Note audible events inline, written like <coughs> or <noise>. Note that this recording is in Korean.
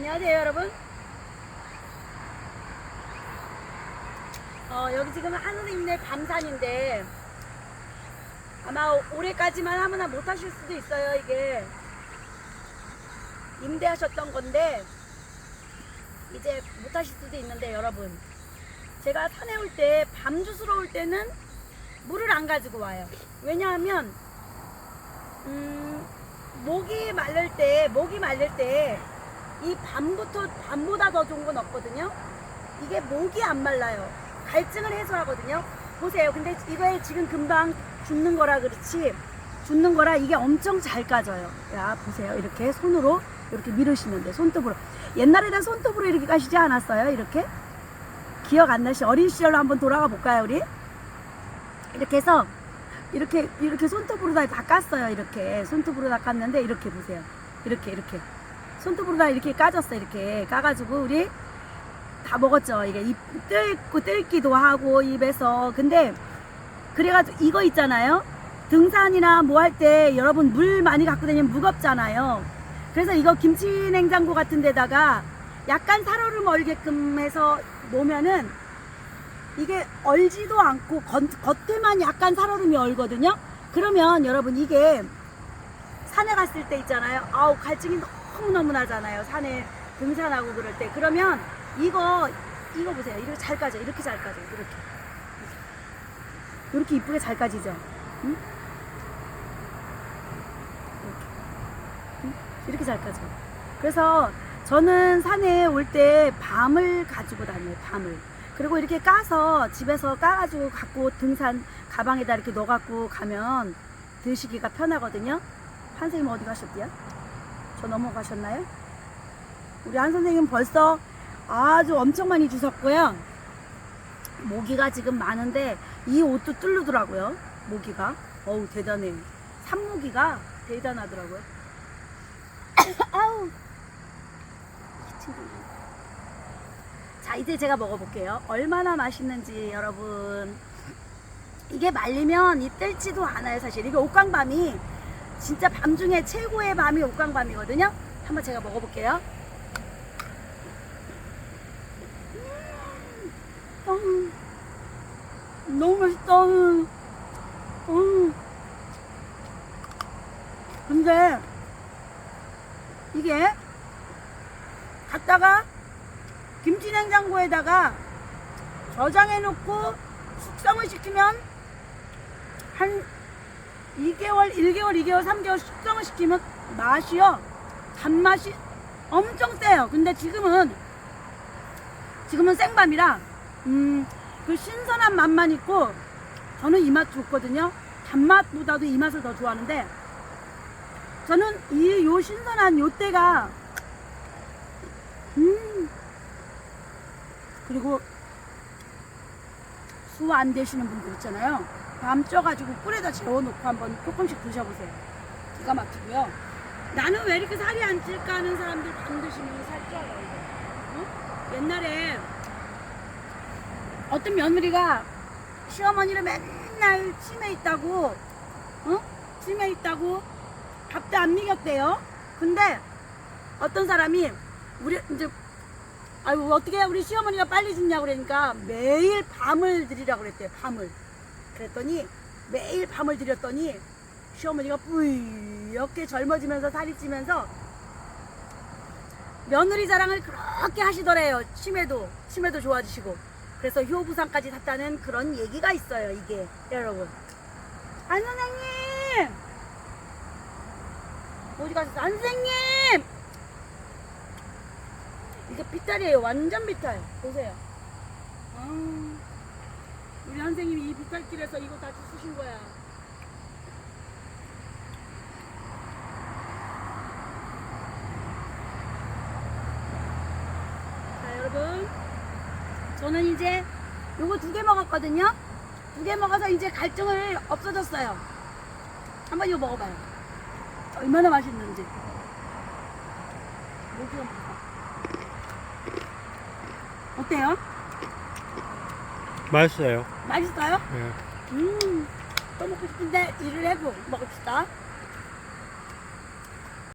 안녕하세요 여러분. 어, 여기 지금 하늘임네 밤산인데 아마 올해까지만 하면 못 하실 수도 있어요 이게. 임대하셨던 건데 이제 못 하실 수도 있는데 여러분. 제가 산에 올 때 밤 주스러 올 때는 물을 안 가지고 와요. 왜냐하면 음, 목이 마를 때 목이 마를 때 이 밤부터 밤보다 더 좋은 건 없거든요. 이게 목이 안 말라요. 갈증을 해소하거든요. 보세요. 근데 이거에 지금 금방 죽는 거라 그렇지 죽는 거라 이게 엄청 잘 까져요. 야 보세요. 이렇게 손으로 이렇게 밀으시면 돼. 손톱으로. 옛날에는 손톱으로 이렇게 까시지 않았어요? 이렇게 기억 안 나시? 어린 시절로 한번 돌아가 볼까요, 우리? 이렇게 해서 이렇게 이렇게 손톱으로 다, 다 깠어요. 이렇게 손톱으로 다 깠는데 이렇게 보세요. 이렇게 이렇게 손톱으로 다 이렇게 까졌어. 이렇게 까가지고 우리 다 먹었죠. 이게 입 뜰고 뜰기도 하고 입에서 근데 그래가지고 이거 있잖아요. 등산이나 뭐 할 때 여러분 물 많이 갖고 다니면 무겁잖아요. 그래서 이거 김치 냉장고 같은 데다가 약간 살얼음 얼게끔 해서 놓으면은 이게 얼지도 않고 겉, 겉에만 약간 살얼음이 얼거든요. 그러면 여러분 이게 산에 갔을 때 있잖아요. 아우 갈증이 너무 너무 나잖아요. 산에 등산하고 그럴 때. 그러면 이거 이거 보세요. 이렇게 잘 까져. 이렇게 잘 까져. 이렇게. 이렇게 이쁘게 잘 까지죠. 응? 이렇게. 응? 이렇게 잘 까져. 그래서 저는 산에 올 때 밤을 가지고 다녀요. 밤을. 그리고 이렇게 까서 집에서 까가지고 갖고 등산 가방에다 이렇게 넣어갖고 가면 드시기가 편하거든요. 한 선생님 어디 가셨대요? 저 넘어가셨나요? 우리 한 선생님 벌써 아주 엄청 많이 주셨고요. 모기가 지금 많은데 이 옷도 뚫르더라고요. 모기가. 어우 대단해. 산모기가 대단하더라고요. <coughs> 아우. 자 이제 제가 먹어볼게요. 얼마나 맛있는지 여러분. 이게 말리면 이 뜰지도 않아요 사실. 이게 옥광밤이 진짜 밤 중에 최고의 밤이 옥광밤이거든요. 한번 제가 먹어볼게요. 음, 너무 맛있다. 음. 근데 이게 갖다가 김치 냉장고에다가 저장해 놓고 숙성을 시키면 한 2개월, 1개월, 2개월, 3개월 숙성을 시키면 맛이요. 단맛이 엄청 세요. 근데 지금은 지금은 생밤이라 음, 그 신선한 맛만 있고 저는 이 맛 좋거든요. 단맛보다도 이 맛을 더 좋아하는데 저는 이 요 신선한 요 때가 음 그리고 수안 되시는 분들 있잖아요. 밤 쪄가지고 꿀에다 재워놓고 한번 조금씩 드셔보세요. 기가 막히고요. 나는 왜 이렇게 살이 안 찔까 하는 사람들 밤 드시면 살 쪄요. 어? 옛날에 어떤 며느리가 시어머니를 맨날 치매 있다고, 어? 치매 있다고 밥도 안 먹였대요. 근데 어떤 사람이 우리 이제 아유 어떻게 우리 시어머니가 빨리 죽냐 그러니까 매일 밤을 드리라고 그랬대요. 밤을. 그랬더니 매일 밤을 드렸더니 시어머니가 뿌옇게 젊어지면서 살이 찌면서 며느리 자랑을 그렇게 하시더래요. 치매도 치매도 좋아지시고 그래서 효부상까지 탔다는 그런 얘기가 있어요. 이게 여러분. 안 선생님 어디 가셨어? 안 선생님 이게 비탈이에요. 완전 비탈. 보세요. 아, 우리 선생님이 이 비탈길에서 이거 다 주신 거야. 자, 여러분. 저는 이제 요거 두 개 먹었거든요. 두 개 먹어서 이제 갈증을 없어졌어요. 한번 이거 먹어봐요. 얼마나 맛있는지. 어때요? 맛있어요. 맛있어요? 예. 음, 또 먹고 싶은데 일을 해고 먹읍시다.